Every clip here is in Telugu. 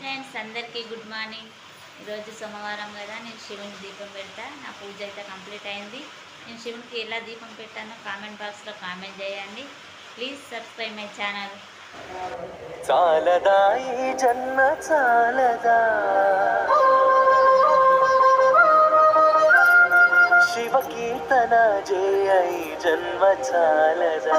ఫ్రెండ్స్ అందరికీ గుడ్ మార్నింగ్. ఈరోజు సోమవారం కదా నేను శివుని దీపం పెడతా. నా పూజ అయితే కంప్లీట్ అయింది. నేను శివునికి ఎలా దీపం పెట్టానో కామెంట్ బాక్స్లో కామెంట్ చేయండి. Please subscribe my channel. చాలదా ఈ జన్మ చాలదా? శివ కీర్తన జయ జన్మ చాలదా?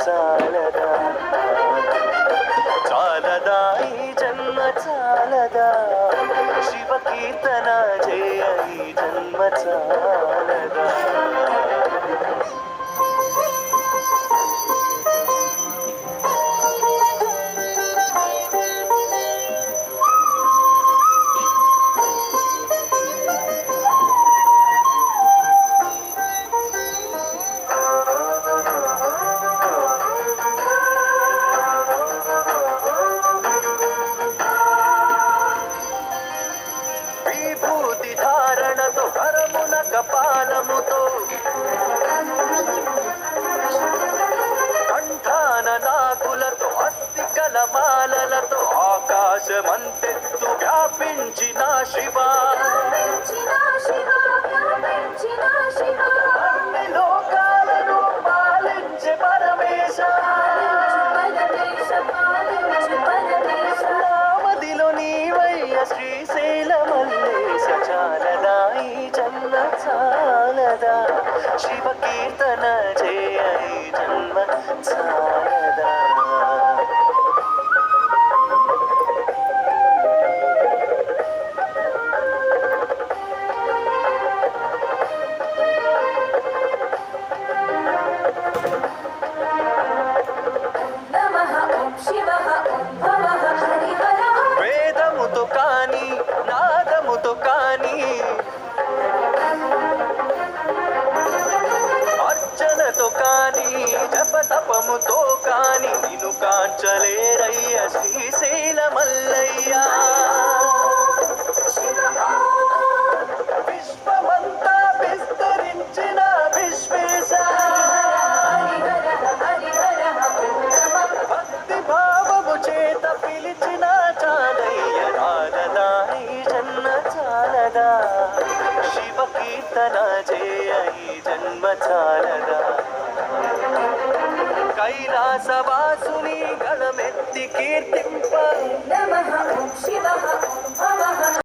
చాలదా చాలదా ఈ జన్మ చాలదా. కంఠాన నాకులతో అస్థికల మాలలతో ఆకాశమంతెత్తు వ్యాపించిన శివ. అన్ని కదా. శివ కీర్తన జయ జన్మ నామముతో కాని నిన్ను కాంచలేరయ్య. శ్రీశైల మల్లయ్య. విశ్వమంతా విస్తరించిన విశ్వేశ. భక్తి భావము చేత పిలిచిన చాలయ్య చాలదా ఈ జన్మ చాలదా. శివ కీర్తన జయ ఈ జన్మ చాలదా. కైలాసవాసుని గణమెత్తి కీర్తింప. నమ శివ